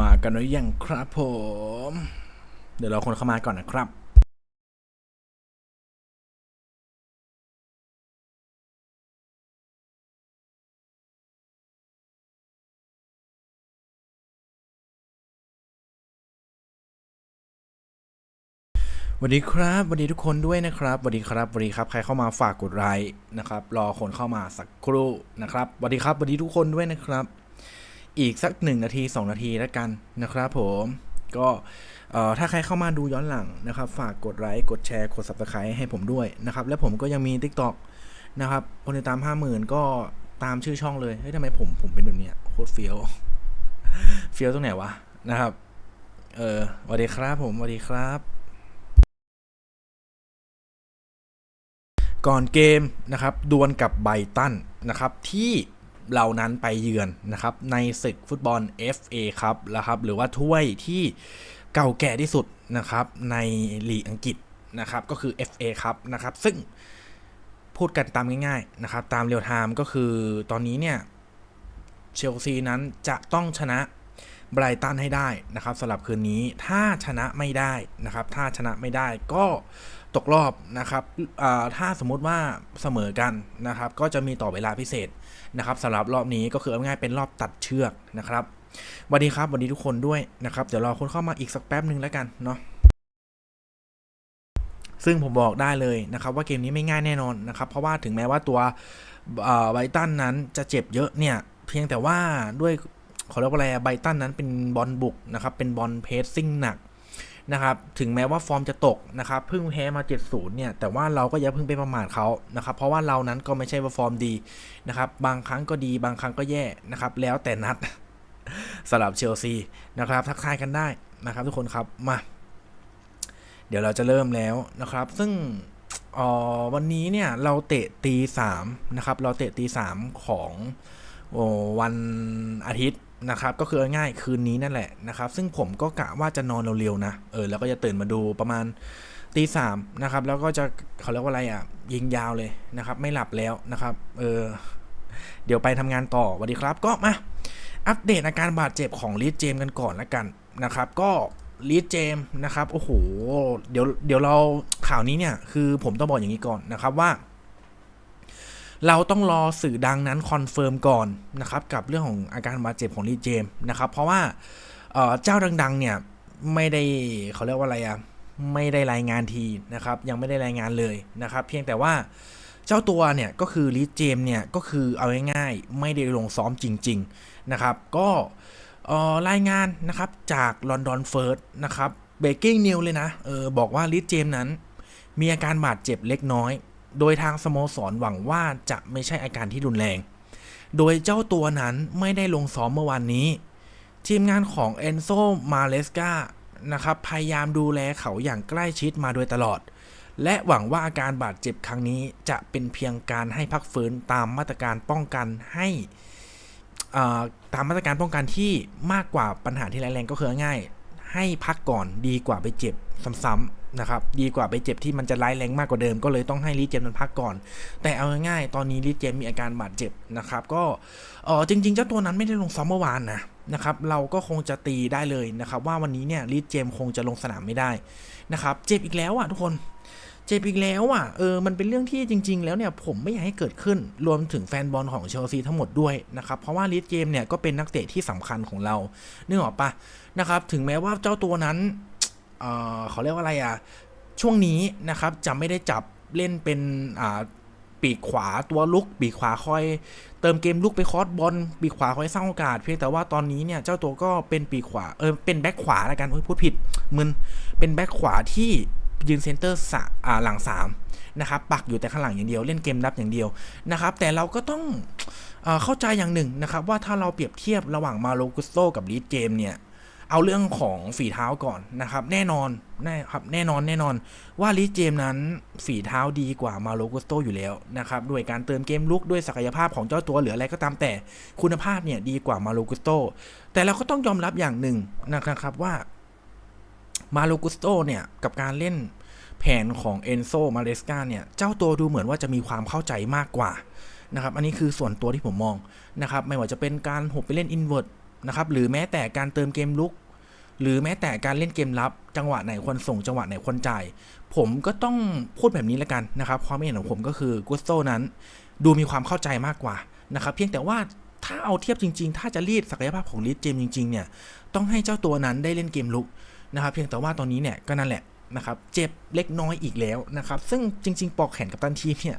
มากันหรือยังครับผม เดี๋ยวเราคนเข้ามาก่อนนะครับสวัสดีครับสวัสดีทุกคนด้วยนะครับสวัสดีครับสวัสดีครับ ใครเข้ามาฝากกดไลค์นะครับ รอคนเข้ามาสักครู่นะครับสวัสดีครับสวัสดีทุกคนด้วยนะครับ อีกสักหนึ่งนาที 2 นาทีแล้วกันนะครับผมก็ถ้าใครเข้ามาดูย้อนหลังนะครับ ฝากกดไลค์กดแชร์กด subscribe ให้ผมด้วยนะครับ และผมก็ยังมี TikTok นะครับ คนติดตาม 50,000 ก็ตามชื่อช่องเลยเฮ้ยทำไมผมผมเป็นแบบเนี้ยโคตรเฟี้ยวเฟี้ยวตรงไหนวะนะครับ เออสวัสดีครับผมสวัสดีครับ ก่อนเกมนะครับดวลกับไบตันนะครับที่ เรานั้นไปเยือนนะครับในศึกฟุตบอล FA ครับนะครับหรือว่าถ้วยที่เก่าแก่ที่สุดนะครับในลีกอังกฤษนะครับก็คือ FA ครับนะครับซึ่งพูดกันตามง่ายๆนะครับตามเรียลไทม์ก็คือตอนนี้เนี่ยเชลซีนั้นจะต้องชนะ ไบรตันให้ได้นะครับสำหรับคืนนี้ถ้าชนะไม่ได้นะครับถ้าชนะไม่ได้ก็ตกรอบนะครับถ้าสมมุติว่าเสมอกันนะครับก็จะมีต่อเวลาพิเศษนะครับสำหรับรอบนี้ก็คือเอาง่ายเป็นรอบตัดเชือกนะครับสวัสดีครับสวัสดีทุกคนด้วยนะครับเดี๋ยวรอคนเข้ามาอีกสักแป๊บหนึ่งแล้วกันเนาะซึ่งผมบอกได้เลยนะครับว่าเกมนี้ไม่ง่ายแน่นอนนะครับ เพราะว่าถึงแม้ว่าตัวไบรตันนั้นจะเจ็บเยอะเนี่ย เพียงแต่ว่าด้วย เขาเรียกว่าอะไรไบตันนั้นเป็นบอลบุกนะครับ เป็นบอลเพสซิ่งหนักนะครับ ถึงแม้ว่าฟอร์มจะตกนะครับ เพิ่งแพ้มา 70 เนี่ย แต่ว่าเราก็อย่าเพิ่งไปประมาทเขานะครับ เพราะว่าเรานั้นก็ไม่ใช่ว่าฟอร์มดีนะครับ บางครั้งก็ดี บางครั้งก็แย่นะครับ แล้วแต่นัดสำหรับเชลซีนะครับ ทักทายกันได้นะครับ ทุกคนครับ มา เดี๋ยวเราจะเริ่มแล้วนะครับ ซึ่งออวันนี้เนี่ยเราเตะตีสามนะครับ เราเตะตีสามของอวันอาทิตย์ นะครับก็คือง่ายคืนนี้นั่นแหละนะครับ ซึ่งผมก็กะว่าจะนอนเร็วๆนะเออแล้วก็จะตื่นมาดูประมาณตีสามนะครับ แล้วก็จะเขาเรียกว่าอะไรอะ ยิงยาวเลยนะครับ ไม่หลับแล้วนะครับเออเดี๋ยวไปทำงานต่อสวัสดีครับก็มาอัปเดตอาการบาดเจ็บของลีดเจมกันก่อนละกันนะครับ ก็ลีดเจมนะครับโอ้โหเดี๋ยวเดี๋ยวเราข่าวนี้เนี่ยคือผมต้องบอกอย่างนี้ก่อนนะครับว่า เราต้องรอสื่อดังนั้นคอนเฟิร์มก่อนนะครับกับเรื่องของอาการบาดเจ็บของลีเจมนะครับ เพราะว่าเจ้าดังๆเนี่ยไม่ได้เขาเรียกว่าอะไรอะไม่ได้รายงานทีนะครับ ยังไม่ได้รายงานเลยนะครับ เพียงแต่ว่าเจ้าตัวเนี่ยก็คือลีเจมเนี่ยก็คือเอาง่ายๆไม่ได้ลงซ้อมจริง ๆนะครับ ก็รายงานนะครับจากลอนดอนเฟิร์สนะครับเบรกกิ้งนิวเลยนะเออบอกว่าลิสเจมนั้นมีอาการบาดเจ็บเล็กน้อย โดยทางสโมสรหวังว่าจะไม่ใช่อาการที่รุนแรง โดยเจ้าตัวนั้นไม่ได้ลงซ้อมเมื่อวานนี้ ทีมงานของเอนโซมาเลสกานะครับพยายามดูแลเขาอย่างใกล้ชิดมาโดยตลอด และหวังว่าอาการบาดเจ็บครั้งนี้จะเป็นเพียงการให้พักฟื้นตามมาตรการป้องกันให้ตามมาตรการป้องกันที่มากกว่าปัญหาที่ร้ายแรงก็คือง่าย ให้พักก่อนดีกว่าไปเจ็บซ้ำๆนะครับดีกว่าไปเจ็บที่มันจะร้ายแรงมากกว่าเดิม ก็เลยต้องให้ลีเจมมันพักก่อน แต่เอาง่ายๆตอนนี้ลีเจมมีอาการบาดเจ็บนะครับ ก็เออจริง ๆ เจ้าตัวนั้นไม่ได้ลงซ้อมเมื่อวานนะนะครับเราก็คงจะตีได้เลยนะครับ ว่าวันนี้เนี่ยลีเจมคงจะลงสนามไม่ได้นะครับ เจ็บอีกแล้วอะทุกคน เจ็บอีกแล้วอะเออมันเป็นเรื่องที่จริง ๆ แล้วเนี่ยผมไม่อยากให้เกิดขึ้นรวมถึงแฟนบอลของเชลซีทั้งหมดด้วยนะครับเพราะว่าลิสเกมเนี่ยก็เป็นนักเตะที่สำคัญของเรานึกออกปะนะครับถึงแม้ว่าเจ้าตัวนั้นเออเขาเรียกว่าอะไรอะช่วงนี้นะครับจะไม่ได้จับเล่นเป็นอ่าปีกขวาตัวลุกปีกขวาคอย เติมเกมลุกไปคอร์สบอลปีกขวาคอยสร้างโอกาส เพียงแต่ว่าตอนนี้เนี่ยเจ้าตัวก็เป็นปีกขวาเออเป็นแบ็คขวาล้วกันเฮ้ยพูดผิดมึนเป็นแบ็คขวาที่ ยืนเซนเตอร์อหลังสามนะครับปักอยู่แต่ข้างหลังอย่างเดียวเล่นเกมรับอย่างเดียวนะครับ แต่เราก็ต้องเอเข้าใจอย่างหนึ่งนะครับ ว่าถ้าเราเปรียบเทียบระหว่างมาโลกุสโตกับลีดเจมเนี่ยเอาเรื่องของฝีเท้าก่อนนะครับ แน่นอนแน่ครับแน่นอนแน่นอนว่าลีดเจมนั้นฝีเท้าดีกว่ามาโลกุสโตอยู่แล้วนะครับด้วยการเติมเกมลุกด้วยศักยภาพของเจ้าตัวหรืออะไรก็ตามแต่คุณภาพเนี่ยดีกว่ามาโลกุสโตแต่เราก็ต้องยอมรับอย่างหนึ่งนะครับว่า มาโลกุสโตเนี่ยกับการเล่นแผนของเอนโซมาเลสกาเนี่ย เจ้าตัวดูเหมือนว่าจะมีความเข้าใจมากกว่านะครับ อันนี้คือส่วนตัวที่ผมมองนะครับ ไม่ว่าจะเป็นการหบไปเล่นอินเวอร์นะครับ หรือแม้แต่การเติมเกมลุก หรือแม้แต่การเล่นเกมรับ จังหวะไหนควรส่ง จังหวะไหนควรจ่าย ผมก็ต้องพูดแบบนี้ล้วกันนะครับ ความเห็นของผมก็คือกุสโตนั้น ดูมีความเข้าใจมากกว่านะครับ เพียงแต่ว่าถ้าเอาเทียบจริง ๆ ถ้าจะรีดศักยภาพของลีดเจมจริง ๆ เนี่ย ต้องให้เจ้าตัวนั้นได้เล่นเกมลุก นะครับเพียงแต่ว่าตอนนี้เนี่ยก็นั่นแหละนะครับเจ็บเล็กน้อยอีกแล้วนะครับซึ่งจริง ๆ ปอกแขนกับตันทีมเนี่ย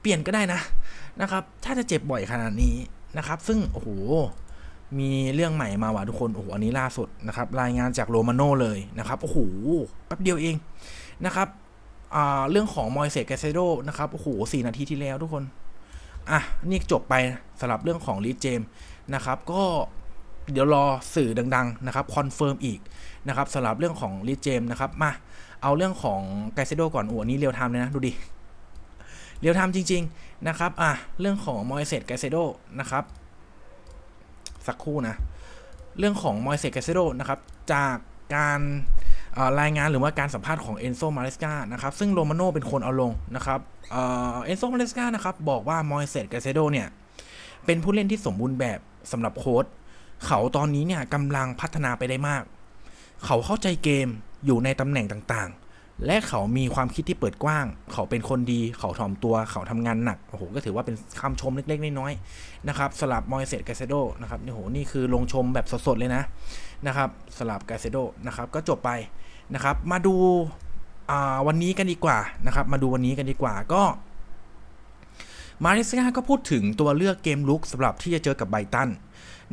เปลี่ยนก็ได้นะนะครับถ้าจะเจ็บบ่อยขนาดนี้นะครับซึ่งโอ้โหมีเรื่องใหม่มาว่ะทุกคนโอ้โหอันนี้ล่าสุดนะครับรายงานจากโรมาโน่เลยนะครับโอ้โหแป๊บเดียวเองนะครับอ่าเรื่องของมอยเซกเกเซโดนะครับโอ้โหสี่นาทีที่แล้วทุกคนอะนี่จบไปสำหรับเรื่องของลีดเจมนะครับก็ เดี๋ยวรอสื่อดังๆนะครับคอนเฟิร์มอีกนะครับสำหรับเรื่องของลีดเจมนะครับมาเอาเรื่องของไกเซโดก่อนโอ้อันนี้เรียวทม์เลยนะ ดูดิเรียวทม์จริง ๆนะครับอะเรื่องของมอยเซตไกเซโดนะครับสักครู่นะเรื่องของมอยเซตไกเซโดนะครับจากการรายงานหรือว่าการสัมภาษณ์ของเอนโซมาเลสกานะครับซึ่งโรมาโน่เป็นคนเอาลงนะครับเอนโซมาเลสกานะครับบอกว่ามอยเซตไกเซโดเนี่ยเป็นผู้เล่นที่สมบูรณ์แบบสำหรับโค้ด เขาตอนนี้เนี่ยกำลังพัฒนาไปได้มาก เขาเข้าใจเกมอยู่ในตำแหน่งต่างๆ และเขามีความคิดที่เปิดกว้าง เขาเป็นคนดี เขาถ่อมตัว เขาทำงานหนัก โอ้โห ก็ถือว่าเป็นคำชมเล็กๆ น้อยๆ นะครับสลับมอยเซตกาเซโดนะครับนี่โห นี่คือลงชมแบบสดๆ เลยนะ นะครับสลับกาเซโดนะครับ ก็จบไปนะครับ มาดูวันนี้กันดีกว่านะครับ มาดูวันนี้กันดีกว่า ก็ มาเลสกาก็พูดถึงตัวเลือกเกมลุกสำหรับที่จะเจอกับไบตัน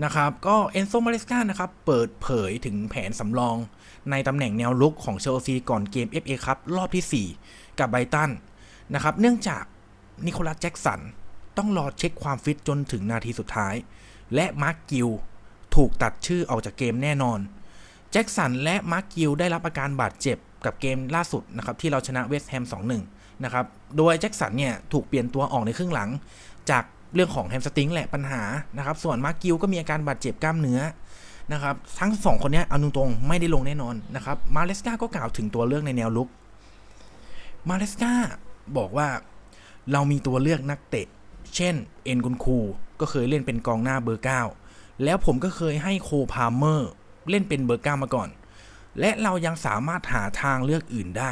นะครับก็เอนโซมาเลสกานะครับเปิดเผยถึงแผนสำรอง ในตำแหน่งแนวลุกของเชลซีก่อนเกม FA ครับรอบที่ 4 กับไบตันนะครับเนื่องจากนิโคลัสแจ็กสันต้องรอเช็คความฟิตจนถึงนาทีสุดท้าย และมาร์กกิลถูกตัดชื่อออกจากเกมแน่นอน แจ็กสันและมาร์กกิลได้รับอาการบาดเจ็บกับเกมล่าสุดนะครับที่เราชนะเวสต์แฮม 2-1 นะครับ โดยแจ็กสันเนี่ยถูกเปลี่ยนตัวออกในครึ่งหลัง จากเรื่องของแฮมสติงแหละปัญหานะครับ ส่วนมาร์กิลก็มีอาการบาดเจ็บกล้ามเนื้อนะครับ ทั้งสองคนนี้เอาตรงๆไม่ได้ลงแน่นอนนะครับ มาเลสกาก็กล่าวถึงตัวเลือกในแนวลุก มาเลสกาบอกว่าเรามีตัวเลือกนักเตะ เช่น เอ็นกุนคู ก็เคยเล่นเป็นกองหน้าเบอร์ 9 แล้วผมก็เคยให้โคพาเมอร์ เล่นเป็นเบอร์เก้ามาก่อน และเรายังสามารถหาทางเลือกอื่นได้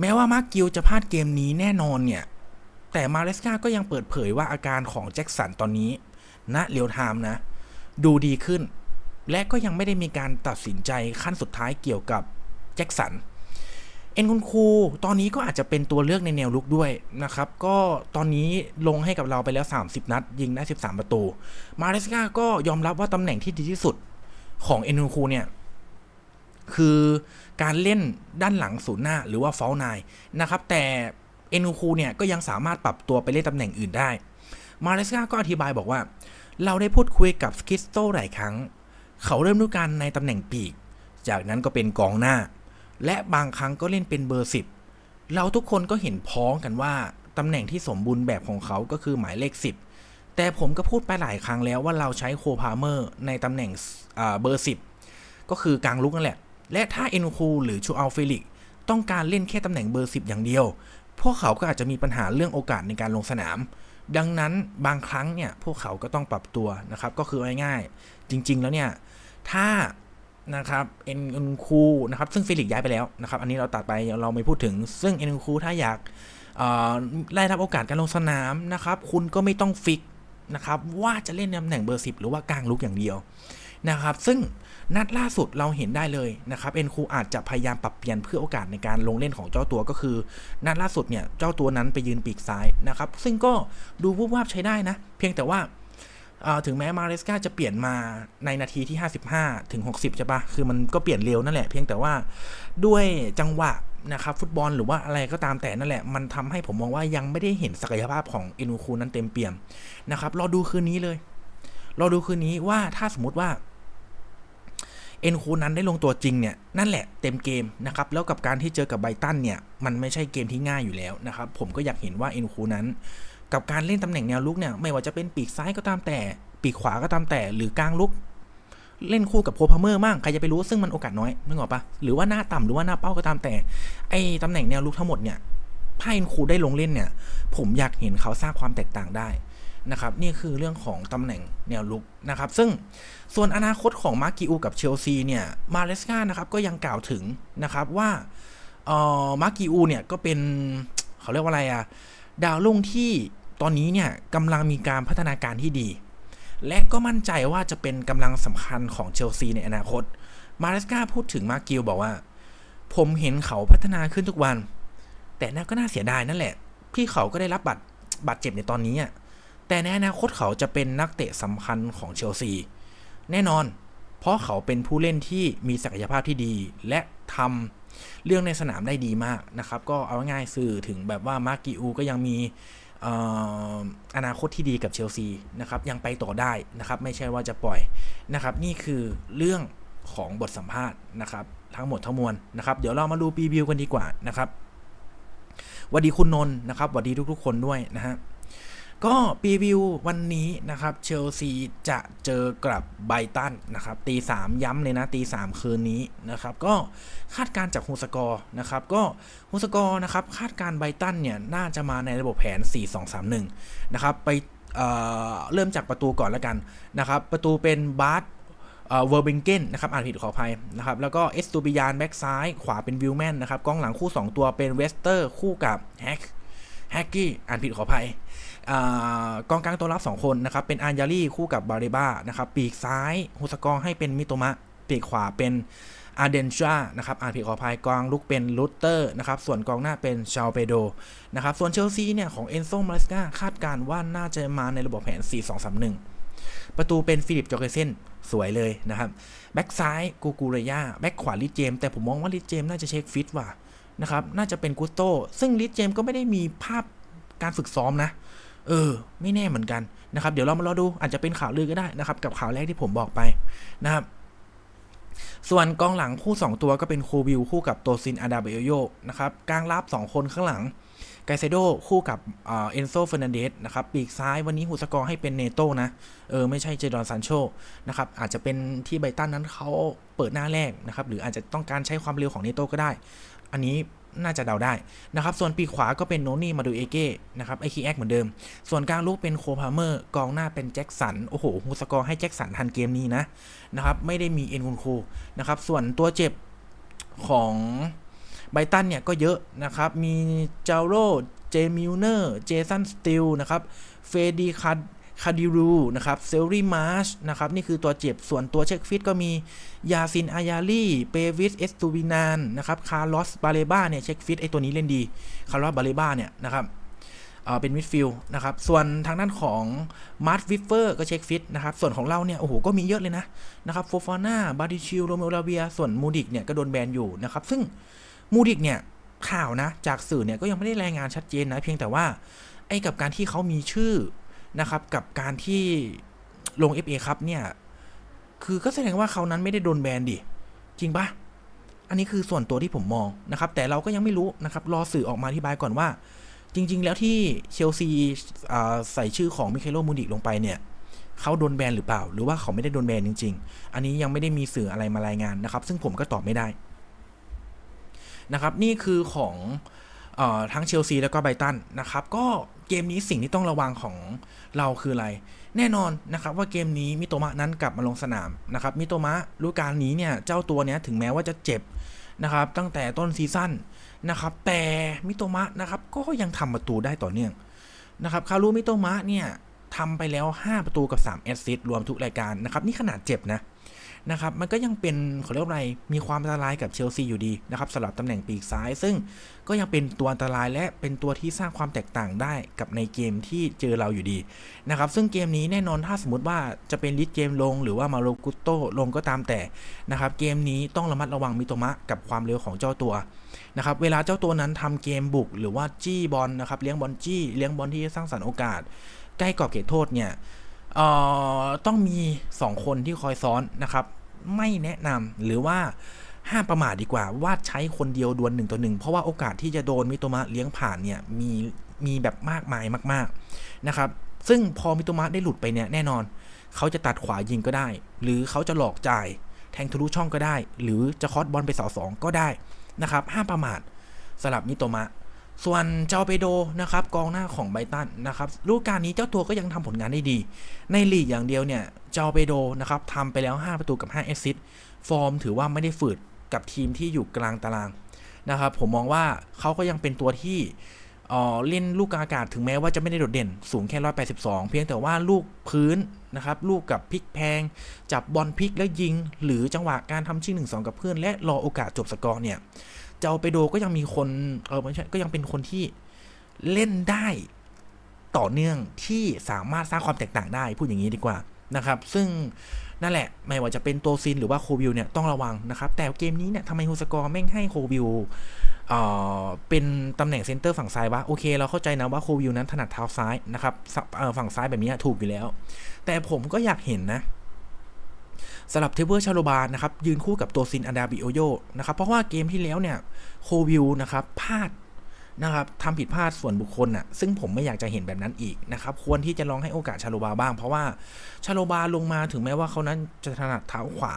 แม้ว่ามาร์กิลจะพลาดเกมนี้แน่นอนเนี่ย แต่มาเลสกาก็ยังเปิดเผยว่าอาการของแจ็คสันตอนนี้ณเรียวไทม์นะ ดูดีขึ้น และก็ยังไม่ได้มีการตัดสินใจขั้นสุดท้ายเกี่ยวกับแจ็คสัน เอ็นคุณครูตอนนี้ก็อาจจะเป็นตัวเลือกในแนวลุกด้วยนะครับ ก็ตอนนี้ลงให้กับเราไปแล้ว 30 นัด ยิงได้ 13 ประตู มาเลสกาก็ยอมรับว่าตำแหน่งที่ดีที่สุดของเอ็นคูเนี่ย คือการเล่นด้านหลังศูนย์หน้าหรือว่าฟอลนายนะครับ แต่เอ็นคูเนี่ยก็ยังสามารถปรับตัวไปเล่นตำแหน่งอื่นได้ มาเลสกาก็อธิบายบอกว่า เราได้พูดคุยกับสกิสโตหลายครั้ง เขาเริ่มด้วยการในตำแหน่งปีก จากนั้นก็เป็นกองหน้า และบางครั้งก็เล่นเป็นเบอร์สิบเราทุกคนก็เห็นพ้องกันว่าตำแหน่งที่สมบูรณ์แบบของเขาก็คือหมายเลข 10 แต่ผมก็พูดไปหลายครั้งแล้วว่าเราใช้โคพาเมอร์ในตำแหน่งเบอร์สิบก็คือกลางลุกนั่นแหละ และถ้าเอ็นคูหรือชูอัลเฟลิกต้องการเล่นแค่ตำแหน่งเบอร์สิบอย่างเดียว พวกเขาก็อาจจะมีปัญหาเรื่องโอกาสในการลงสนาม ดังนั้นบางครั้งเนี่ยพวกเขาก็ต้องปรับตัวนะครับ ก็คือง่ายๆ จริง ๆ แล้วเนี่ย ถ้านะครับเอ็นคูนะครับซึ่งฟิลิกย้ายไปแล้วนะครับอันนี้เราตัดไปเราไม่พูดถึง ซึ่งเอ็นคูถ้าอยากได้รับโอกาสการลงสนามนะครับ คุณก็ไม่ต้องฟิกนะครับว่าจะเล่นตำแหน่งเบอร์ 10 หรือว่ากลางลุกอย่างเดียว นะครับ ซึ่งนัดล่าสุดเราเห็นได้เลยนะครับเอ็นคูอาจจะพยายามปรับเปลี่ยนเพื่อโอกาสในการลงเล่นของเจ้าตัวก็คือ นัดล่าสุดเนี่ยเจ้าตัวนั้นไปยืนปีกซ้ายนะครับซึ่งก็ดูวูบวาบใช้ได้นะ เพียงแต่ว่าถึงแม้มาเรสกาจะเปลี่ยนมาในนาทีที่ 55 ถึง 60 ใช่ปะคือมันก็เปลี่ยนเร็วนั่นแหละ เพียงแต่ว่าด้วยจังหวะนะครับฟุตบอลหรือว่าอะไรก็ตามแต่นั่นแหละ มันทำให้ผมมองว่ายังไม่ได้เห็นศักยภาพของเอนูคูนั้นเต็มเปี่ยมนะครับรอดูคืนนี้เลย รอดูคืนนี้ว่าถ้าสมมติว่า เอ็นคูนั้นได้ลงตัวจริงเนี่ยนั่นแหละเต็มเกมนะครับแล้วกับการที่เจอกับไบตันเนี่ยมันไม่ใช่เกมที่ง่ายอยู่แล้วนะครับผมก็อยากเห็นว่าเอ็นคูนั้น กับการเล่นตำแหน่งแนวลุกเนี่ยไม่ว่าจะเป็นปีกซ้ายก็ตามแต่ ปีกขวาก็ตามแต่ หรือกลางลุก เล่นคู่กับโคพาเมอร์มั่งใครจะไปรู้ซึ่งมันโอกาสน้อยนึกออกปะหรือว่าหน้าต่ำหรือว่าหน้าเป้าก็ตามแต่ไอ้ตำแหน่งแนวลุกทั้งหมดเนี่ยไพ่คูได้ลงเล่นเนี่ยผมอยากเห็นเขาสร้างความแตกต่างได้ นะครับนี่คือเรื่องของตำแหน่งแนวลุกนะครับซึ่งส่วนอนาคตของมาร์กิอูกับเชลซีเนี่ยมาเลสกานะครับก็ยังกล่าวถึงนะครับว่าเอ่อมาร์กิอูเนี่ยก็เป็นเขาเรียกว่าอะไรอะดาวรุ่งที่ตอนนี้เนี่ยกำลังมีการพัฒนาการที่ดี และก็มั่นใจว่าจะเป็นกำลังสำคัญของเชลซีในอนาคต มาเลสกาพูดถึงมาร์กิวบอกว่า ผมเห็นเขาพัฒนาขึ้นทุกวัน แต่น่าก็น่าเสียดายนั่นแหละ ที่เขาก็ได้รับบาดบาดเจ็บในตอนนี้อะ แต่ในอนาคตเขาจะเป็นนักเตะสำคัญของเชลซี แน่นอน เพราะเขาเป็นผู้เล่นที่มีศักยภาพที่ดี และทำเรื่องในสนามได้ดีมากนะครับ ก็เอาง่ายสื่อถึงแบบว่ามาร์กิอูก็ยังมีอนาคตที่ดีกับเชลซีนะครับยังไปต่อได้นะครับไม่ใช่ว่าจะปล่อยนะครับนี่คือเรื่องของบทสัมภาษณ์นะครับทั้งหมดทั้งมวลนะครับเดี๋ยวเรามาดูปีวิวกันดีกว่านะครับวัสดีคุณนนท์นะครับวัสดีทุกๆ คนด้วยนะฮะ ก็ปีวิววันนี้นะครับเชลซีจะเจอกับไบตันนะครับตีสามย้ำเลยนะตีสามคืนนี้นะครับก็คาดการจากฮูสกอร์นะครับก็ฮูสกอร์นะครับคาดการไบตันเนี่ยน่าจะมาในระบบแผน 4-2-3-1 นะครับไปเเริ่มจากประตูก่อนแล้วกันนะครับประตูเป็นบาร์เวอร์เบงเกนนะครับอ่านผิดขออภัยนะครับแล้วก็เอสตูบิยานแบ็กซ้ายขวาเป็นวิลแมนนะครับกองหลังคู่ 2 ตัวเป็นเวสเตอร์คู่กับแฮกแฮกกี้อ่านผิดขออภัย กองกลางตัวรับ 2 คนนะครับ เป็นอันยารี่คู่กับบาเรบ้านะครับ ปีกซ้ายฮุสกอร์ให้เป็นมิโตมะ ปีกขวาเป็นอาเดนชานะครับอานผิดขออภัยกองลุกเป็นลูเตอร์นะครับ ส่วนกองหน้าเป็นชาเปโดนะครับ ส่วนเชลซีเนี่ย ของเอนโซมาเลสกาคาดการว่าน่าจะมาในระบบแผน 4-2-3-1 ประตูเป็นฟิลิปจอร์เกเซนสวยเลยนะครับ แบ็กซ้ายกูกูเรยาแบ็กขวาลิเจม แต่ผมมองว่าลิเจมน่าจะเช็คฟิตว่ะนะครับ น่าจะเป็นกุสโตซึ่งลิเจมก็ไม่ได้มีภาพการฝึกซ้อมนะ เออ ไม่แน่เหมือนกันนะครับ เดี๋ยวเรามารอดูอาจจะเป็นข่าวลือก็ได้นะครับ กับข่าวแรกที่ผมบอกไปนะครับ ส่วนกองหลังคู่ 2 ตัวก็เป็นโควิลคู่กับโตซินอาดาเบโยนะครับกลางรับ 2 คนข้างหลังไกเซโดคู่กับเอ็นโซเฟอร์นันเดสนะครับ ปีกซ้ายวันนี้ฮูสกอร์ให้เป็นเนโตนะ เออ ไม่ใช่เจดอนซานโชนะครับ อาจจะเป็นที่ไบตันนั้นเขาเปิดหน้าแรกนะครับ หรืออาจจะต้องการใช้ความเร็วของเนโตก็ได้ อันนี้ น่าจะเดาได้นะครับ ส่วนปีกขวาก็เป็นโนนี่มาดูเอเก้นะครับไอคีแอคเหมือนเดิม ส่วนกลางลูกเป็นโคพาเมอร์กองหน้าเป็นแจ็คสัน โอ้โหฮูสกอร์ให้แจ็คสันทันเกมนี้นะนะครับ ไม่ได้มีเอ็นคุณคนะครับ ส่วนตัวเจ็บของไบตันเนี่ยก็เยอะนะครับ มีเจาโรเจมิลเนอร์ เจสันสติลนะครับ เฟดีคัด คาดิรูนะครับเซลรีมาร์ชนะครับนี่คือตัวเจ็บส่วนตัวเช็คฟิตก็มียาซินอายาลีเปวิสเอสตูวินานนะครับคาร์ลอสบาเลบ้าเนี่ยเช็คฟิตไอตัวนี้เล่นดีคาร์ลอสบาเลบ้าเนี่ยนะครับเป็นมิดฟิลด์นะครับ ส่วนทางด้านของมาร์ตวิฟเฟอร์ก็เช็คฟิตนะครับ ส่วนของเราเนี่ย โอ้โห ก็มีเยอะเลยนะ นะครับ โฟฟาน่า บาดิชิลโรเมลาเบีย ส่วนมูดิกเนี่ย ก็โดนแบนอยู่นะครับ ซึ่งมูดิกเนี่ย ข่าวนะ จากสื่อเนี่ย ก็ยังไม่ได้รายงานชัดเจนนะ เพียงแต่ว่า ไอ้กับการที่เขามีชื่อ นะครับ กับการที่ลง FA ครับเนี่ย คือก็แสดงว่าเขานั้นไม่ได้โดนแบนดิ จริงปะอันนี้คือส่วนตัวที่ผมมองนะครับ แต่เราก็ยังไม่รู้นะครับ รอสื่อออกมาอธิบายก่อนว่า จริง ๆ แล้วที่เชลซีใส่ชื่อของมิเคโลมูดิกลงไปเนี่ยเขาโดนแบนหรือเปล่า หรือว่าเขาไม่ได้โดนแบนจริง ๆ อันนี้ยังไม่ได้มีสื่ออะไรมารายงานนะครับ ซึ่งผมก็ตอบไม่ได้นะครับ นี่คือของ ทั้งเชลซีแล้วก็ไบตันนะครับ ก็เกมนี้สิ่งที่ต้องระวังของเราคืออะไร แน่นอนนะครับว่าเกมนี้มิโตมะนั้นกลับมาลงสนามนะครับมิโตมะรู้การนี้เนี่ยเจ้าตัวเนี้ยถึงแม้ว่าจะเจ็บนะครับตั้งแต่ต้นซีซั่นนะครับแต่มิโตมะนะครับก็ยังทำประตูได้ต่อเนื่องนะครับคารุมิโตมะเนี่ยทำไปแล้ว 5 ประตูกับ 3 แอสซิสต์รวมทุกรายการนะครับนี่ขนาดเจ็บนะ นะครับมันก็ยังเป็นเขาเรียกว่าอะไรมีความอันตรายกับเชลซีอยู่ดีนะครับสำหรับตำแหน่งปีกซ้าย ซึ่งก็ยังเป็นตัวอันตรายและเป็นตัวที่สร้างความแตกต่างได้กับในเกมที่เจอเราอยู่ดีนะครับซึ่งเกมนี้แน่นอนถ้าสมมติว่าจะเป็นลิสเกมลง หรือว่ามาโรกุโตลงก็ตามแต่นะครับเกมนี้ต้องระมัดระวังมิโตมะกับความเร็วของเจ้าตัวนะครับเวลาเจ้าตัวนั้นทำเกมบุก หรือว่าจี้บอลนะครับเลี้ยงบอลจี้เลี้ยงบอลที่สร้างสรรค์โอกาสใกล้กรอบเขตโทษเนี่ยต้องมี 2 คนที่คอยซ้อนนะครับ ไม่แนะนำหรือว่าห้ามประมาทดีกว่า ว่าใช้คนเดียวดวลหนึ่งต่อหนึ่งเพราะว่าโอกาสที่จะโดนมิโตมะเลี้ยงผ่านเนี่ยมีมีแบบมากมายมาก ๆนะครับ ซึ่งพอมิโตมะได้หลุดไปเนี่ยแน่นอน เขาจะตัดขวายิงก็ได้ หรือเขาจะหลอกจ่าย แทงทะลุช่องก็ได้ หรือจะคอสบอลไปเสาสองก็ได้นะครับห้ามประมาทสลับมิโตมะ ส่วนเจ้าเปโดนะครับกองหน้าของไบตันนะครับฤดูกาลนี้เจ้าตัวก็ยังทำผลงานได้ดี ในลีกอย่างเดียวเนี่ยเจ้าเปโดนะครับทำไปแล้ว 5 ประตูกับ5แอสซิสต์ฟอร์มถือว่าไม่ได้ฝืดกับทีมที่อยู่กลางตารางนะครับผมมองว่าเขาก็ยังเป็นตัวที่เล่นลูกกาอากาศถึงแม้ว่าจะไม่ได้โดดเด่นสูงแค่ 182 เพียงแต่ว่าลูกพื้นนะครับลูกกับพลิกแพง จับบอลพลิกแล้วยิง หรือจังหวะการทำชิงหนึ่งสองกับเพื่อน และรอโอกาสจบสกอร์เนี่ย เจ้าเปโดก็ยังมีคนเออไม่ใช่ก็ยังเป็นคนที่เล่นได้ต่อเนื่องที่สามารถสร้างความแตกต่างได้พูดอย่างนี้ดีกว่านะครับ ซึ่งนั่นแหละ ไม่ว่าจะเป็นโตซินหรือว่าโควิลเนี่ยต้องระวังนะครับ แต่เกมนี้เนี่ยทำไมฮูสกอร์แม่งให้โควิลเอ่อเป็นตำแหน่งเซนเตอร์ฝั่งซ้ายวะโอเค เราเข้าใจนะว่าโควิลนั้นถนัดเท้าซ้ายนะครับฝั่งซ้ายแบบนี้ถูกอยู่แล้ว แต่ผมก็อยากเห็นนะ สำหรับเทเบอร์ชาโลบานะครับยืนคู่กับตัวซินอันดาบิโอโยนะครับเพราะว่าเกมที่แล้วเนี่ยโควิลนะครับพลาดนะครับทำผิดพลาดส่วนบุคคลน่ะซึ่งผมไม่อยากจะเห็นแบบนั้นอีกนะครับควรที่จะลองให้โอกาสชาโลบาบ้าง เพราะว่าชาโลบาลงมาถึงแม้ว่าเขานั้นจะถนัดเท้าขวา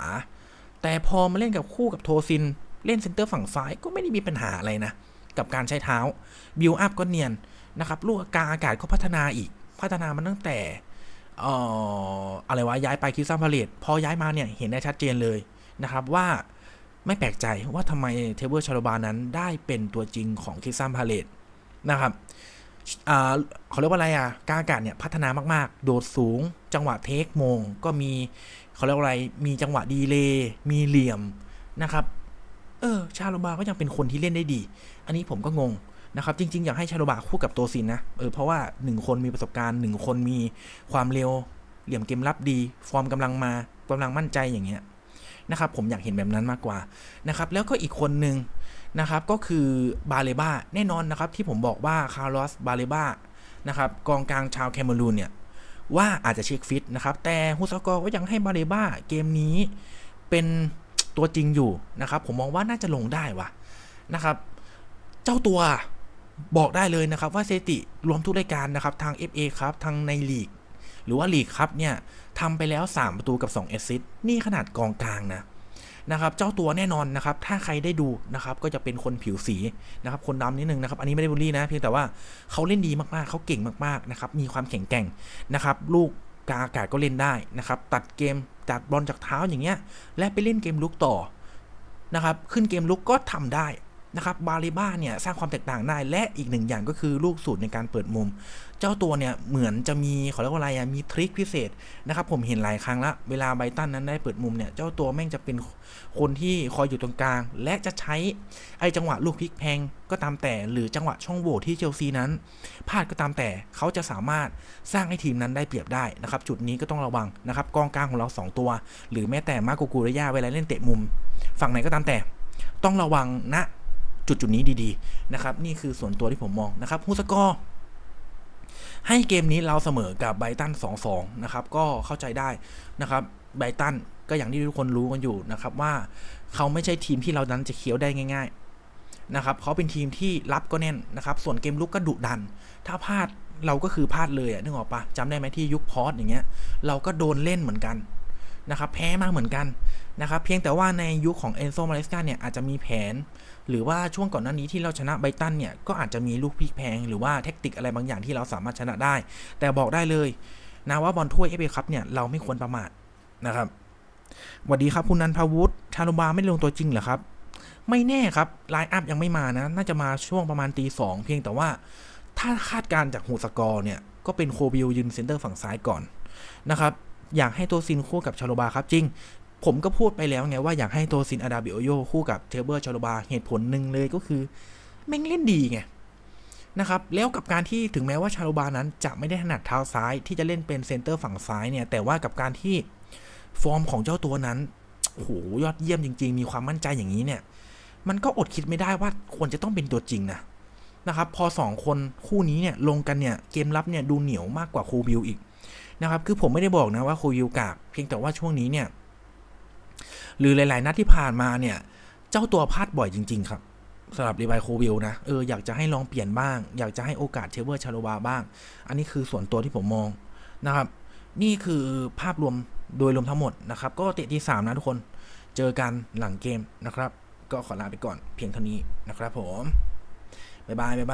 แต่พอมาเล่นกับคู่กับโทซิน เล่นเซนเตอร์ฝั่งซ้ายก็ไม่ได้มีปัญหาอะไรนะ กับการใช้เท้าบิลอัพก็เนียนนะครับลูกกลางอากาศก็พัฒนาอีก พัฒนามันตั้งแต่ เอ่ออะไรวะย้ายไปคิวซัมพาเลตพอย้ายมาเนี่ยเห็นได้ชัดเจนเลยนะครับว่าไม่แปลกใจว่าทำไมเทเบิลชาโลบานั้นได้เป็นตัวจริงของคิวซัมพาเลตนะครับเขาเรียกว่าอะไรอะกาอากาศเนี่ยพัฒนามาก ๆ โดดสูง จังหวะเทคโมง ก็มีเขาเรียกว่าอะไร มีจังหวะดีเลย์มีเหลี่ยมนะครับ เออ ชาโลบาก็ยังเป็นคนที่เล่นได้ดี อันนี้ผมก็งง นะครับ จริง ๆ อยากให้ชาโลบาคู่กับโตซินนะ เออ เพราะว่า 1 คนมีประสบการณ์ 1 คนมีความเร็ว เหลี่ยมเกมรับดี ฟอร์มกำลังมากำลังมั่นใจอย่างเงี้ยนะครับ ผมอยากเห็นแบบนั้นมากกว่านะครับ แล้วก็อีกคนหนึ่งนะครับ ก็คือบาเลบ้าแน่นอนนะครับ ที่ผมบอกว่าคาร์ลอสบาเลบ้านะครับกองกลางชาวแคเมรูนเนี่ยว่าอาจจะเช็คฟิตนะครับ แต่ฮุสกอก็ยังให้บาเลบ้าเกมนี้เป็นตัวจริงอยู่นะครับ ผมมองว่าน่าจะลงได้วะนะครับ เจ้าตัว บอกได้เลยนะครับว่าเซติรวมทุกรายการนะครับทาง FA ครับทางในลีก หรือว่าลีกครับเนี่ยทำไปแล้ว 3 ประตูกับ2แอสซิสต์นี่ขนาดกองกลางนะนะครับเจ้าตัวแน่นอนนะครับ ถ้าใครได้ดูนะครับก็จะเป็นคนผิวสีนะครับ คนดำนิดนึงนะครับ อันนี้ไม่ได้บูลลี่นะเพียงแต่ว่าเขาเล่นดีมากๆเขาเก่งมากๆนะครับ มีความแข็งแกร่งนะครับ ลูกกลางอากาศก็เล่นได้นะครับ ตัดเกมจัดบอลจากเท้าอย่างเงี้ย และไปเล่นเกมลุกต่อนะครับ ขึ้นเกมลุกก็ทำได้ นะครับบาเลบ้าเนี่ยสร้างความแตกต่างได้ และอีกหนึ่งอย่างก็คือลูกสูตรในการเปิดมุม เจ้าตัวเนี่ยเหมือนจะมีขาเรียกว่าอะไรอะมีทริคพิเศษนะครับผมเห็นหลายครั้งละเวลาไบตันนั้นได้เปิดมุมเนี่ยเจ้าตัวแม่งจะเป็นคนที่คอยอยู่ตรงกลาง และจะใช้ไอ้จังหวะลูกพลิกแพงก็ตามแต่หรือจังหวะช่องโหว่ที่เชลซีนั้นพลาดก็ตามแต่เขาจะสามารถสร้างให้ทีมนั้นได้เปรียบได้นะครับจุดนี้ก็ต้องระวังนะครับกองกลางของเราสองตัว หรือแม้แต่มาโกกูระยะเวลาเล่นเตะมุม ฝั่งไหนก็ตามแต่ ต้องระวังณ จุดจุดนี้ดีๆนะครับนี่คือส่วนตัวที่ผมมองนะครับฮูสกอร์ให้เกมนี้เราเสมอกับไบตัน2-2นะครับก็เข้าใจได้นะครับไบตันก็อย่างที่ทุกคนรู้กันอยู่นะครับว่าเขาไม่ใช่ทีมที่เรานั้นจะเคี้ยวได้ง่าย ๆนะครับเขาเป็นทีมที่รับก็แน่นนะครับ ส่วนเกมลุกก็ดุดัน ถ้าพลาดเราก็คือพลาดเลยอะนึกออกปะจำได้ไหมที่ยุคพอสอย่างเงี้ย เราก็โดนเล่นเหมือนกันนะครับ แพ้มาเหมือนกัน นะครับเพียงแต่ว่าในยุคของเอนโซมาเลสกาเนี่ยอาจจะมีแผน หรือว่าช่วงก่อนหน้านี้ที่เราชนะไบตันเนี่ยก็อาจจะมีลูกพลิกแพง หรือว่าเทคนิคอะไรบางอย่างที่เราสามารถชนะได้ แต่บอกได้เลยนะว่าบอลถ้วยเอฟเอคัพเนี่ยเราไม่ควรประมาทนะครับสวัสดีครับคุณนันทวุฒิชาโลบาไม่ลงตัวจริงเหรอครับ ไม่แน่ครับไลน์อัพยังไม่มานะ น่าจะมาช่วงประมาณตีสองเพียงแต่ว่าถ้าคาดการณ์จากหูสกอร์เนี่ยก็เป็นโคบิลยืนเซนเตอร์ฝั่งซ้ายก่อนนะครับอยากให้ตัวซินคู่กับชาโลบาครับจริง ผมก็พูดไปแล้วไงว่าอยากให้โตซินอาดาบิโอโยคู่กับเทเบอร์ชาโลบาเหตุผลหนึ่งเลยก็คือ แม่งเล่นดีไงนะครับแล้วกับการที่ถึงแม้ว่าชาโลบานั้นจะไม่ได้ถนัดเท้าซ้ายที่จะเล่นเป็นเซนเตอร์ฝั่งซ้ายเนี่ยแต่ว่ากับการที่ฟอร์มของเจ้าตัวนั้นโอ้โหยอดเยี่ยมจริง ๆ มีความมั่นใจอย่างนี้เนี่ยมันก็อดคิดไม่ได้ว่าควรจะต้องเป็นตัวจริงนะนะครับพอสองคนคู่นี้เนี่ยลงกันเนี่ยเกมรับเนี่ยดูเหนียวมากกว่าโคบิลอีกนะครับคือผมไม่ได้บอกนะว่าโคบิลกากเพียงแต่ว่าช่วงนี้เนี่ย หรือหลาย ๆ นัดที่ผ่านมาเนี่ย เจ้าตัวพลาดบ่อยจริง ๆ ครับสำหรับรีไวโควิลนะเอออยากจะให้ลองเปลี่ยนบ้าง อยากจะให้โอกาสเทเวอร์ชาโลบาบ้าง อันนี้คือส่วนตัวที่ผมมองนะครับ นี่คือภาพรวมโดยรวมทั้งหมดนะครับ ก็เตะที่3นะทุกคนเจอกันหลังเกมนะครับ ก็ขอลาไปก่อนเพียงเท่านี้นะครับผมบ๊ายบายบ๊ายบาย